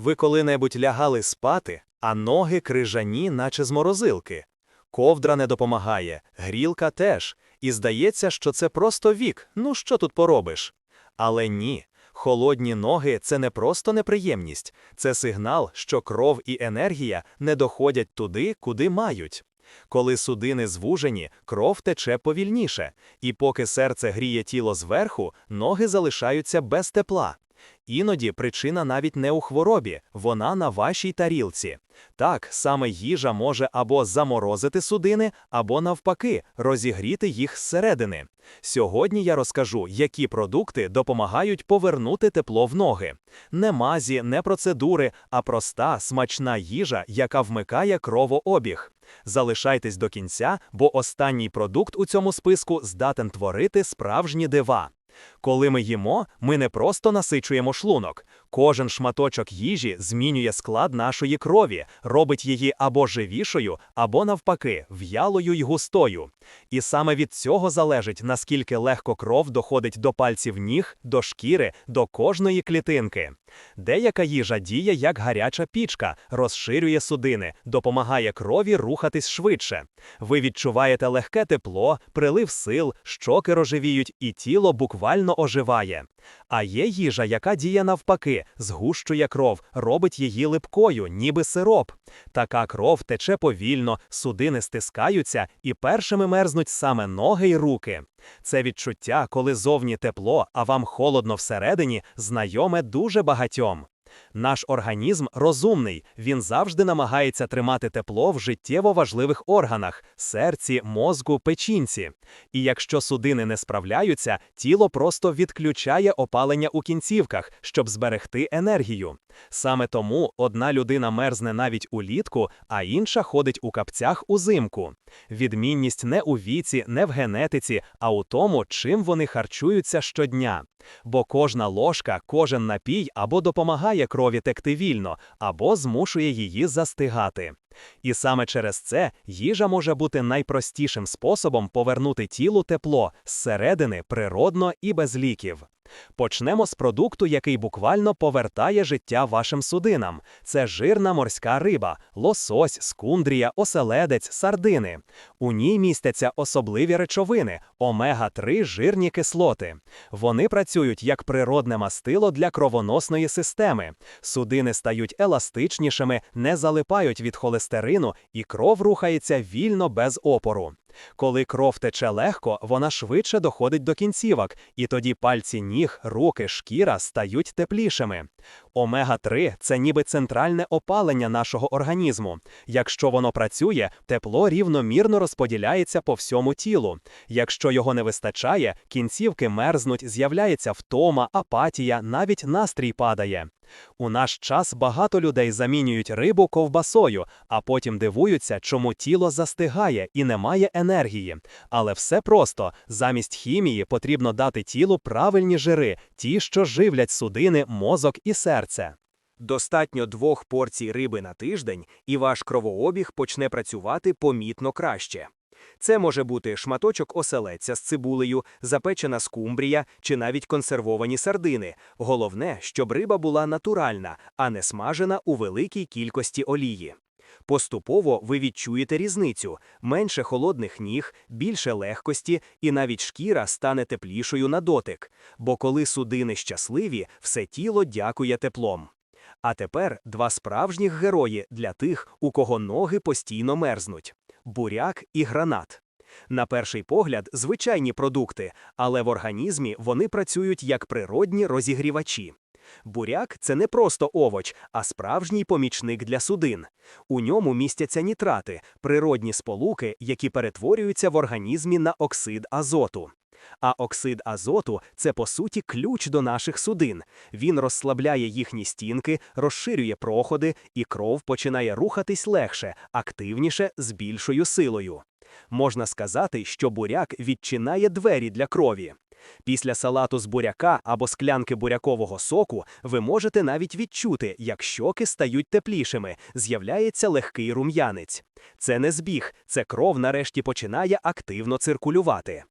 Ви коли-небудь лягали спати, а ноги крижані, наче з морозилки. Ковдра не допомагає, грілка теж, і здається, що це просто вік, ну що тут поробиш? Але ні, холодні ноги це не просто неприємність, це сигнал, що кров і енергія не доходять туди, куди мають. Коли судини звужені, кров тече повільніше, і поки серце гріє тіло зверху, ноги залишаються без тепла. Іноді причина навіть не у хворобі, вона на вашій тарілці. Так, саме їжа може або заморозити судини, або навпаки, розігріти їх зсередини. Сьогодні я розкажу, які продукти допомагають повернути тепло в ноги. Не мазі, не процедури, а проста, смачна їжа, яка вмикає кровообіг. Залишайтесь до кінця, бо останній продукт у цьому списку здатен творити справжні дива. Коли ми їмо, ми не просто насичуємо шлунок. Кожен шматочок їжі змінює склад нашої крові, робить її або живішою, або навпаки, в'ялою й густою. І саме від цього залежить, наскільки легко кров доходить до пальців ніг, до шкіри, до кожної клітинки. Деяка їжа діє як гаряча пічка, розширює судини, допомагає крові рухатись швидше. Ви відчуваєте легке тепло, прилив сил, щоки рожевіють, і тіло буквально оживає. А є їжа, яка діє навпаки, згущує кров, робить її липкою, ніби сироп. Така кров тече повільно, судини стискаються і першими мерзнуть саме ноги й руки. Це відчуття, коли зовні тепло, а вам холодно всередині, знайоме дуже багатьом. Наш організм розумний, він завжди намагається тримати тепло в життєво важливих органах серці, мозку, печінці. І якщо судини не справляються, тіло просто відключає опалення у кінцівках, щоб зберегти енергію. Саме тому одна людина мерзне навіть улітку, а інша ходить у капцях узимку. Відмінність не у віці, не в генетиці, а у тому, чим вони харчуються щодня. Бо кожна ложка, кожен напій або допомагає крові текти вільно, або змушує її застигати. І саме через це їжа може бути найпростішим способом повернути тілу тепло зсередини природно і без ліків. Почнемо з продукту, який буквально повертає життя вашим судинам. Це жирна морська риба, лосось, скундрія, оселедець, сардини. У ній містяться особливі речовини, омега-3 жирні кислоти. Вони працюють як природне мастило для кровоносної системи. Судини стають еластичнішими, не залипають від холестерину, і кров рухається вільно без опору. Коли кров тече легко, вона швидше доходить до кінцівок, і тоді пальці ніг, руки, шкіра стають теплішими. Омега-3 це ніби центральне опалення нашого організму. Якщо воно працює, тепло рівномірно розподіляється по всьому тілу. Якщо його не вистачає, кінцівки мерзнуть, з'являється втома, апатія, навіть настрій падає. У наш час багато людей замінюють рибу ковбасою, а потім дивуються, чому тіло застигає і немає енергії. Але все просто замість хімії потрібно дати тілу правильні жири, ті, що живлять судини, мозок і серце. Достатньо двох порцій риби на тиждень, і ваш кровообіг почне працювати помітно краще. Це може бути шматочок оселедця з цибулею, запечена скумбрія чи навіть консервовані сардини. Головне, щоб риба була натуральна, а не смажена у великій кількості олії. Поступово ви відчуєте різницю: менше холодних ніг, більше легкості, і навіть шкіра стане теплішою на дотик. Бо коли судини щасливі, все тіло дякує теплом. А тепер два справжніх герої для тих, у кого ноги постійно мерзнуть буряк і гранат. На перший погляд, звичайні продукти, але в організмі вони працюють як природні розігрівачі. Буряк це не просто овоч, а справжній помічник для судин. У ньому містяться нітрати, природні сполуки, які перетворюються в організмі на оксид азоту. А оксид азоту це по суті ключ до наших судин. Він розслабляє їхні стінки, розширює проходи, і кров починає рухатись легше, активніше, з більшою силою. Можна сказати, що буряк відчинає двері для крові. Після салату з буряка або склянки бурякового соку ви можете навіть відчути, як щоки стають теплішими, з'являється легкий рум'янець. Це не збіг, це кров нарешті починає активно циркулювати.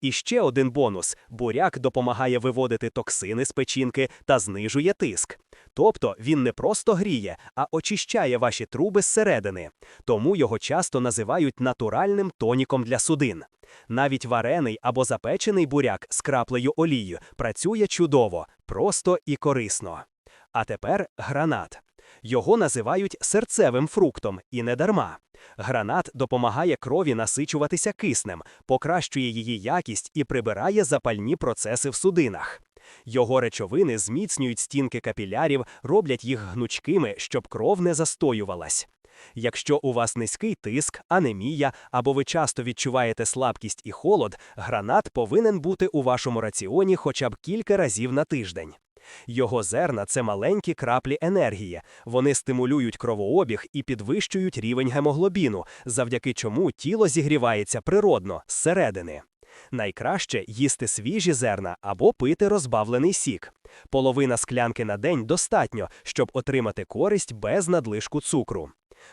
І ще один бонус: буряк допомагає виводити токсини з печінки та знижує тиск. Тобто він не просто гріє, а очищає ваші труби зсередини. Тому його часто називають натуральним тоніком для судин. Навіть варений або запечений буряк з краплею олії працює чудово, просто і корисно. А тепер гранат. Його називають серцевим фруктом і не дарма. Гранат допомагає крові насичуватися киснем, покращує її якість і прибирає запальні процеси в судинах. Його речовини зміцнюють стінки капілярів, роблять їх гнучкими, щоб кров не застоювалась. Якщо у вас низький тиск, анемія або ви часто відчуваєте слабкість і холод, гранат повинен бути у вашому раціоні хоча б кілька разів на тиждень. Його зерна це маленькі краплі енергії. Вони стимулюють кровообіг і підвищують рівень гемоглобіну, завдяки чому тіло зігрівається природно зсередини. Найкраще їсти свіжі зерна або пити розбавлений сік. Половина склянки на день достатньо, щоб отримати користь без надлишку цукру.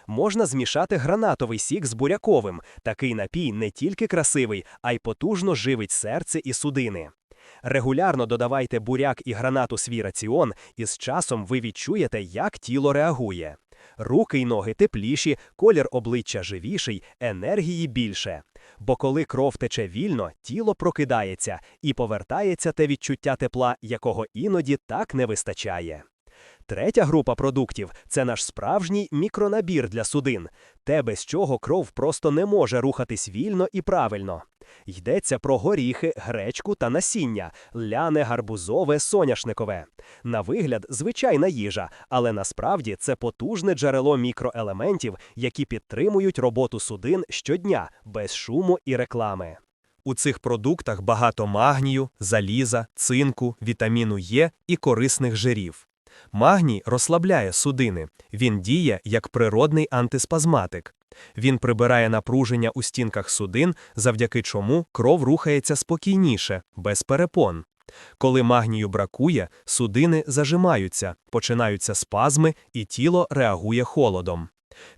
Можна змішати гранатовий сік з буряковим. Такий напій не тільки красивий, а й потужно живить серце і судини. Регулярно додавайте буряк і гранат у свій раціон, і з часом ви відчуєте, як тіло реагує. Руки й ноги тепліші, колір обличчя живіший, енергії більше. Бо коли кров тече вільно, тіло прокидається і повертається те відчуття тепла, якого іноді так не вистачає. Третя група продуктів це наш справжній мікронабір для судин, те, без чого кров просто не може рухатись вільно і правильно. Йдеться про горіхи, гречку та насіння, ляне, гарбузове, соняшникове. На вигляд, звичайна їжа, але насправді це потужне джерело мікроелементів, які підтримують роботу судин щодня без шуму і реклами. У цих продуктах багато магнію, заліза, цинку, вітаміну Е і корисних жирів. Магній розслабляє судини, він діє як природний антиспазматик. Він прибирає напруження у стінках судин, завдяки чому кров рухається спокійніше, без перепон. Коли магнію бракує, судини зажимаються, починаються спазми, і тіло реагує холодом.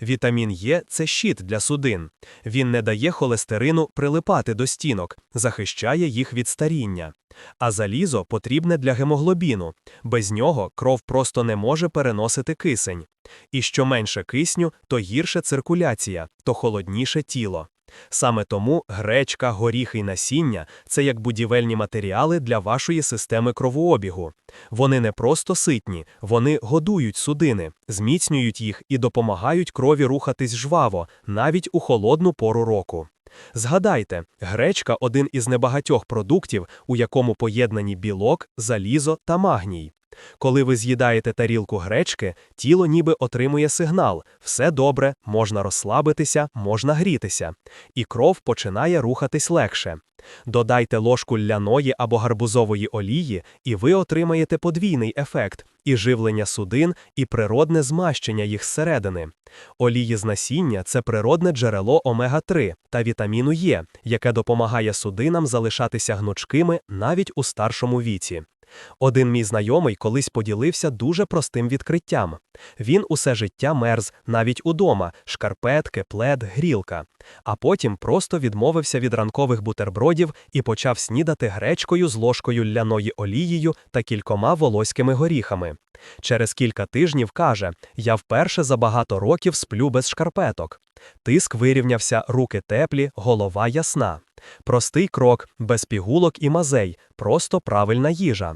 Вітамін Е це щит для судин. Він не дає холестерину прилипати до стінок, захищає їх від старіння. А залізо потрібне для гемоглобіну. Без нього кров просто не може переносити кисень. І що менше кисню, то гірше циркуляція, то холодніше тіло. Саме тому гречка, горіхи й насіння це як будівельні матеріали для вашої системи кровообігу. Вони не просто ситні, вони годують судини, зміцнюють їх і допомагають крові рухатись жваво, навіть у холодну пору року. Згадайте, гречка один із небагатьох продуктів, у якому поєднані білок, залізо та магній. Коли ви з'їдаєте тарілку гречки, тіло ніби отримує сигнал: все добре, можна розслабитися, можна грітися, і кров починає рухатись легше. Додайте ложку ляної або гарбузової олії, і ви отримаєте подвійний ефект і живлення судин, і природне змащення їх зсередини. Олії з насіння це природне джерело омега-3 та вітаміну Е, яке допомагає судинам залишатися гнучкими навіть у старшому віці. Один мій знайомий колись поділився дуже простим відкриттям. Він усе життя мерз, навіть удома, шкарпетки, плед, грілка. А потім просто відмовився від ранкових бутербродів і почав снідати гречкою з ложкою ляної олією та кількома волоськими горіхами. Через кілька тижнів каже: Я вперше за багато років сплю без шкарпеток. Тиск вирівнявся, руки теплі, голова ясна. Простий крок, без пігулок і мазей, просто правильна їжа.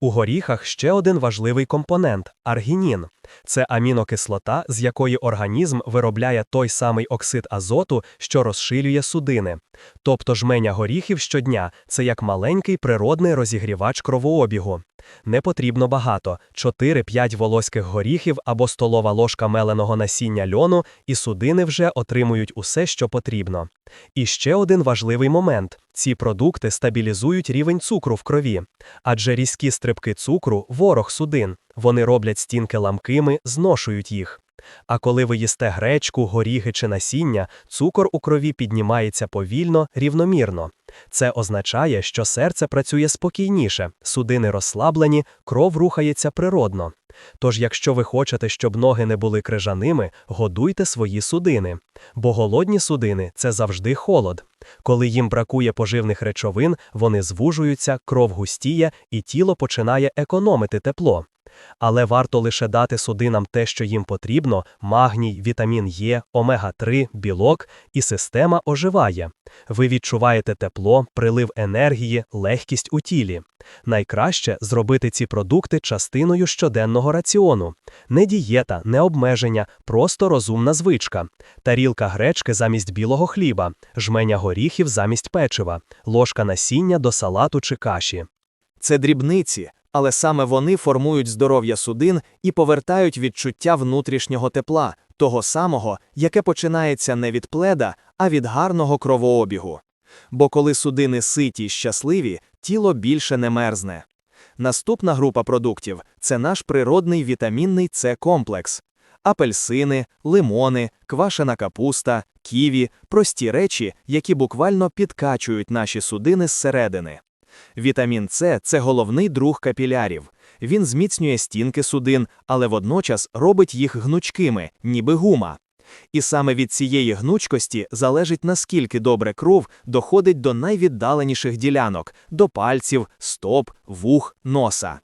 У горіхах ще один важливий компонент аргінін. Це амінокислота, з якої організм виробляє той самий оксид азоту, що розширює судини. Тобто жменя горіхів щодня це як маленький природний розігрівач кровообігу. Не потрібно багато 4-5 волоських горіхів або столова ложка меленого насіння льону, і судини вже отримують усе, що потрібно. І ще один важливий момент: ці продукти стабілізують рівень цукру в крові, адже різкі стрибки цукру ворог судин. Вони роблять стінки ламкими, зношують їх. А коли ви їсте гречку, горіхи чи насіння, цукор у крові піднімається повільно, рівномірно. Це означає, що серце працює спокійніше, судини розслаблені, кров рухається природно. Тож, якщо ви хочете, щоб ноги не були крижаними, годуйте свої судини. Бо голодні судини це завжди холод. Коли їм бракує поживних речовин, вони звужуються, кров густіє і тіло починає економити тепло. Але варто лише дати судинам те, що їм потрібно: магній, вітамін Е, омега-3, білок, і система оживає. Ви відчуваєте тепло, прилив енергії, легкість у тілі. Найкраще зробити ці продукти частиною щоденного раціону. Не дієта, не обмеження, просто розумна звичка. Тарілка гречки замість білого хліба, жменя горіхів замість печива, ложка насіння до салату чи каші. Це дрібниці, але саме вони формують здоров'я судин і повертають відчуття внутрішнього тепла, того самого, яке починається не від пледа, а від гарного кровообігу. Бо коли судини ситі й щасливі, тіло більше не мерзне. Наступна група продуктів це наш природний вітамінний С комплекс. Апельсини, лимони, квашена капуста, ківі прості речі, які буквально підкачують наші судини зсередини. Вітамін С це головний друг капілярів. Він зміцнює стінки судин, але водночас робить їх гнучкими, ніби гума. І саме від цієї гнучкості залежить наскільки добре кров доходить до найвіддаленіших ділянок до пальців, стоп, вух, носа.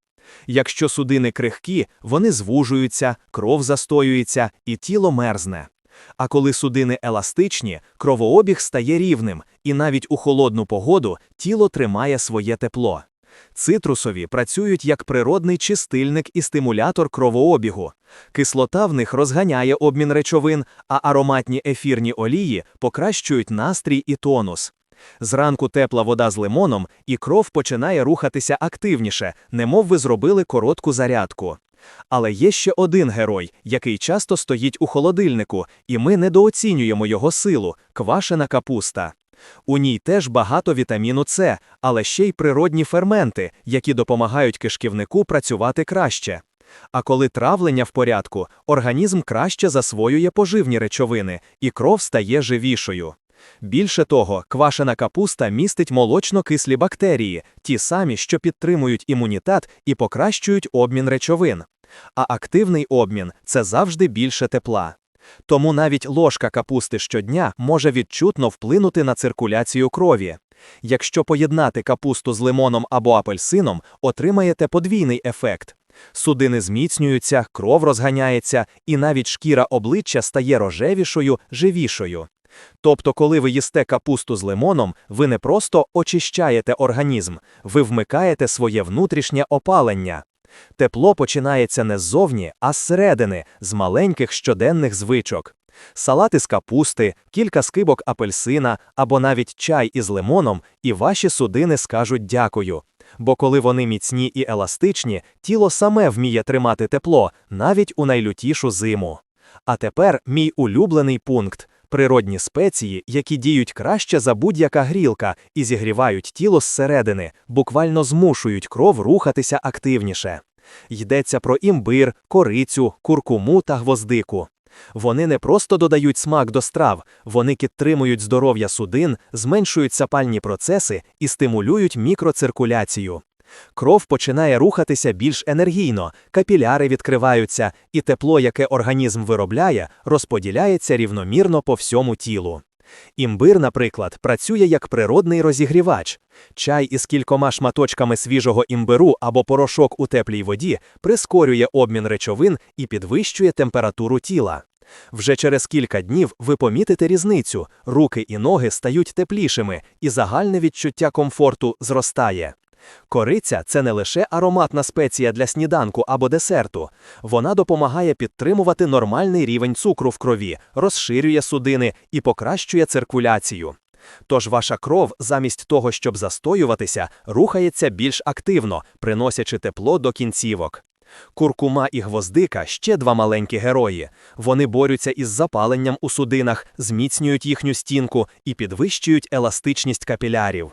Якщо судини крихкі, вони звужуються, кров застоюється і тіло мерзне. А коли судини еластичні, кровообіг стає рівним, і навіть у холодну погоду тіло тримає своє тепло. Цитрусові працюють як природний чистильник і стимулятор кровообігу. Кислота в них розганяє обмін речовин, а ароматні ефірні олії покращують настрій і тонус. Зранку тепла вода з лимоном, і кров починає рухатися активніше, немов ви зробили коротку зарядку. Але є ще один герой, який часто стоїть у холодильнику, і ми недооцінюємо його силу квашена капуста. У ній теж багато вітаміну С, але ще й природні ферменти, які допомагають кишківнику працювати краще. А коли травлення в порядку, організм краще засвоює поживні речовини, і кров стає живішою. Більше того, квашена капуста містить молочно-кислі бактерії, ті самі, що підтримують імунітет і покращують обмін речовин. А активний обмін це завжди більше тепла. Тому навіть ложка капусти щодня може відчутно вплинути на циркуляцію крові. Якщо поєднати капусту з лимоном або апельсином, отримаєте подвійний ефект. Судини зміцнюються, кров розганяється, і навіть шкіра обличчя стає рожевішою, живішою. Тобто, коли ви їсте капусту з лимоном, ви не просто очищаєте організм, ви вмикаєте своє внутрішнє опалення. Тепло починається не ззовні, а зсередини, з маленьких щоденних звичок. Салат із капусти, кілька скибок апельсина або навіть чай із лимоном, і ваші судини скажуть дякую. Бо коли вони міцні і еластичні, тіло саме вміє тримати тепло, навіть у найлютішу зиму. А тепер мій улюблений пункт природні спеції, які діють краще за будь-яка грілка і зігрівають тіло зсередини, буквально змушують кров рухатися активніше. Йдеться про імбир, корицю, куркуму та гвоздику. Вони не просто додають смак до страв, вони підтримують здоров'я судин, зменшують сапальні процеси і стимулюють мікроциркуляцію. Кров починає рухатися більш енергійно, капіляри відкриваються, і тепло, яке організм виробляє, розподіляється рівномірно по всьому тілу. Імбир, наприклад, працює як природний розігрівач. Чай із кількома шматочками свіжого імбиру або порошок у теплій воді прискорює обмін речовин і підвищує температуру тіла. Вже через кілька днів ви помітите різницю, руки і ноги стають теплішими, і загальне відчуття комфорту зростає. Кориця це не лише ароматна спеція для сніданку або десерту. Вона допомагає підтримувати нормальний рівень цукру в крові, розширює судини і покращує циркуляцію. Тож ваша кров, замість того, щоб застоюватися, рухається більш активно, приносячи тепло до кінцівок. Куркума і гвоздика ще два маленькі герої. Вони борються із запаленням у судинах, зміцнюють їхню стінку і підвищують еластичність капілярів.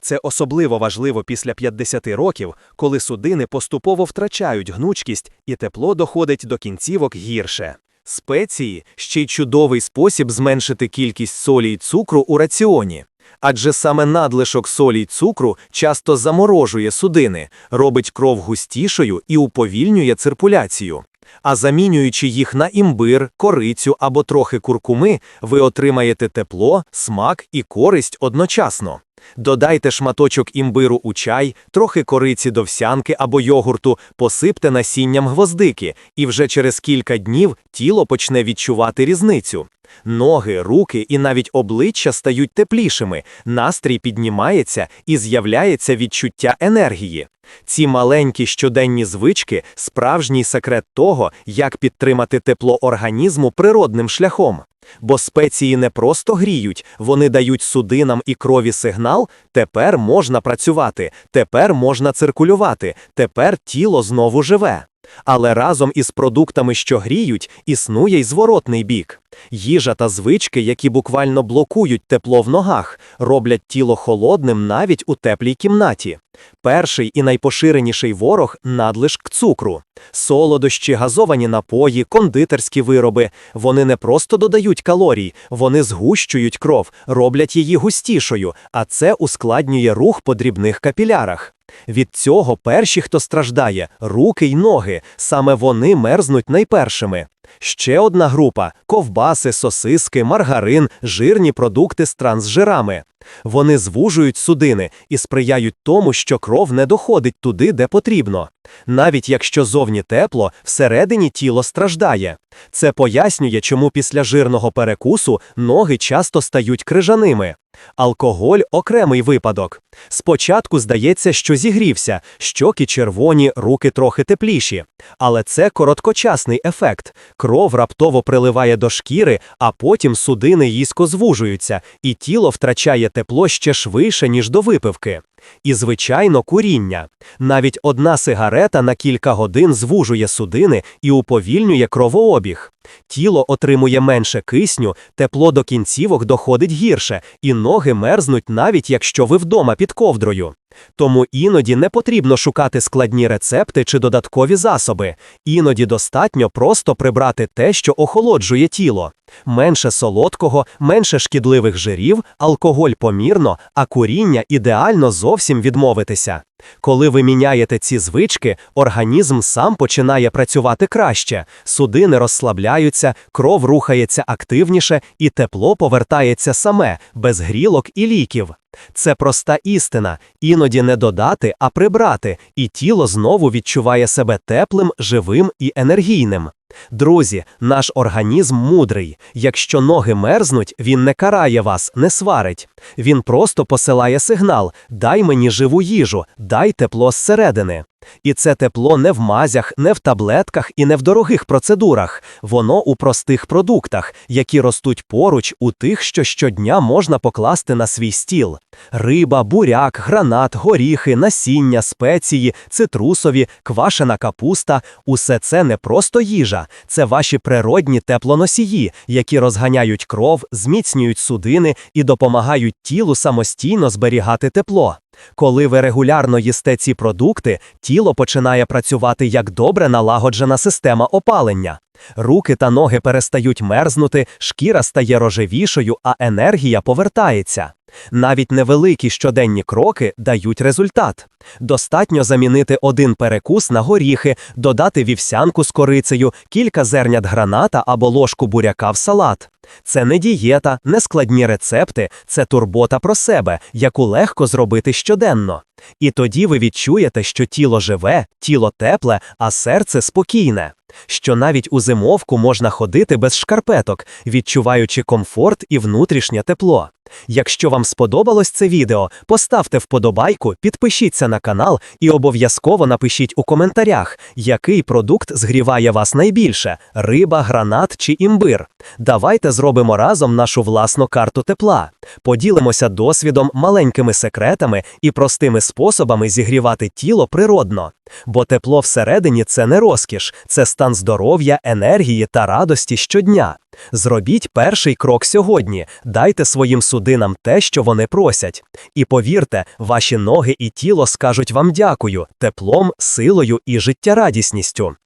Це особливо важливо після 50 років, коли судини поступово втрачають гнучкість і тепло доходить до кінцівок гірше. Спеції ще й чудовий спосіб зменшити кількість солі й цукру у раціоні. адже саме надлишок солі й цукру часто заморожує судини, робить кров густішою і уповільнює циркуляцію. А замінюючи їх на імбир, корицю або трохи куркуми, ви отримаєте тепло, смак і користь одночасно. Додайте шматочок імбиру у чай, трохи кориці до всянки або йогурту, посипте насінням гвоздики, і вже через кілька днів тіло почне відчувати різницю. Ноги, руки і навіть обличчя стають теплішими, настрій піднімається і з'являється відчуття енергії. Ці маленькі щоденні звички справжній секрет того, як підтримати тепло організму природним шляхом. Бо спеції не просто гріють, вони дають судинам і крові сигнал: тепер можна працювати, тепер можна циркулювати, тепер тіло знову живе. Але разом із продуктами, що гріють, існує й зворотний бік. Їжа та звички, які буквально блокують тепло в ногах, роблять тіло холодним навіть у теплій кімнаті. Перший і найпоширеніший ворог надлишк цукру. Солодощі, газовані напої, кондитерські вироби. Вони не просто додають калорій, вони згущують кров, роблять її густішою, а це ускладнює рух по дрібних капілярах. Від цього перші, хто страждає, руки й ноги, саме вони мерзнуть найпершими. Ще одна група ковбаси, сосиски, маргарин, жирні продукти з трансжирами. Вони звужують судини і сприяють тому, що кров не доходить туди, де потрібно. Навіть якщо зовні тепло, всередині тіло страждає. Це пояснює, чому після жирного перекусу ноги часто стають крижаними. Алкоголь окремий випадок. Спочатку здається, що зігрівся, щоки червоні, руки трохи тепліші. Але це короткочасний ефект. Кров раптово приливає до шкіри, а потім судини їзко звужуються, і тіло втрачає тепло ще швидше, ніж до випивки. І, звичайно, куріння. Навіть одна сигарета на кілька годин звужує судини і уповільнює кровообіг. Тіло отримує менше кисню, тепло до кінцівок доходить гірше, і ноги мерзнуть навіть якщо ви вдома під ковдрою. Тому іноді не потрібно шукати складні рецепти чи додаткові засоби. Іноді достатньо просто прибрати те, що охолоджує тіло. Менше солодкого, менше шкідливих жирів, алкоголь помірно, а куріння ідеально зовсім відмовитися. Коли ви міняєте ці звички, організм сам починає працювати краще, судини розслабляються, кров рухається активніше і тепло повертається саме, без грілок і ліків. Це проста істина, іноді не додати, а прибрати, і тіло знову відчуває себе теплим, живим і енергійним. Друзі, наш організм мудрий. Якщо ноги мерзнуть, він не карає вас, не сварить. Він просто посилає сигнал: дай мені живу їжу, дай тепло зсередини. І це тепло не в мазях, не в таблетках і не в дорогих процедурах. Воно у простих продуктах, які ростуть поруч у тих, що щодня можна покласти на свій стіл: риба, буряк, гранат, горіхи, насіння, спеції, цитрусові, квашена капуста усе це не просто їжа, це ваші природні теплоносії, які розганяють кров, зміцнюють судини і допомагають тілу самостійно зберігати тепло. Коли ви регулярно їсте ці продукти, тіло починає працювати як добре налагоджена система опалення. Руки та ноги перестають мерзнути, шкіра стає рожевішою, а енергія повертається. Навіть невеликі щоденні кроки дають результат. Достатньо замінити один перекус на горіхи, додати вівсянку з корицею, кілька зернят граната або ложку буряка в салат. Це не дієта, не складні рецепти, це турбота про себе, яку легко зробити щоденно. І тоді ви відчуєте, що тіло живе, тіло тепле, а серце спокійне. Що навіть у зимовку можна ходити без шкарпеток, відчуваючи комфорт і внутрішнє тепло. Якщо вам сподобалось це відео, поставте вподобайку, підпишіться на канал і обов'язково напишіть у коментарях, який продукт згріває вас найбільше риба, гранат чи імбир. Давайте зробимо разом нашу власну карту тепла. Поділимося досвідом, маленькими секретами і простими способами зігрівати тіло природно. Бо тепло всередині це не розкіш, це стан здоров'я, енергії та радості щодня. Зробіть перший крок сьогодні, дайте своїм судинам те, що вони просять. І повірте, ваші ноги і тіло скажуть вам дякую теплом, силою і життєрадісністю.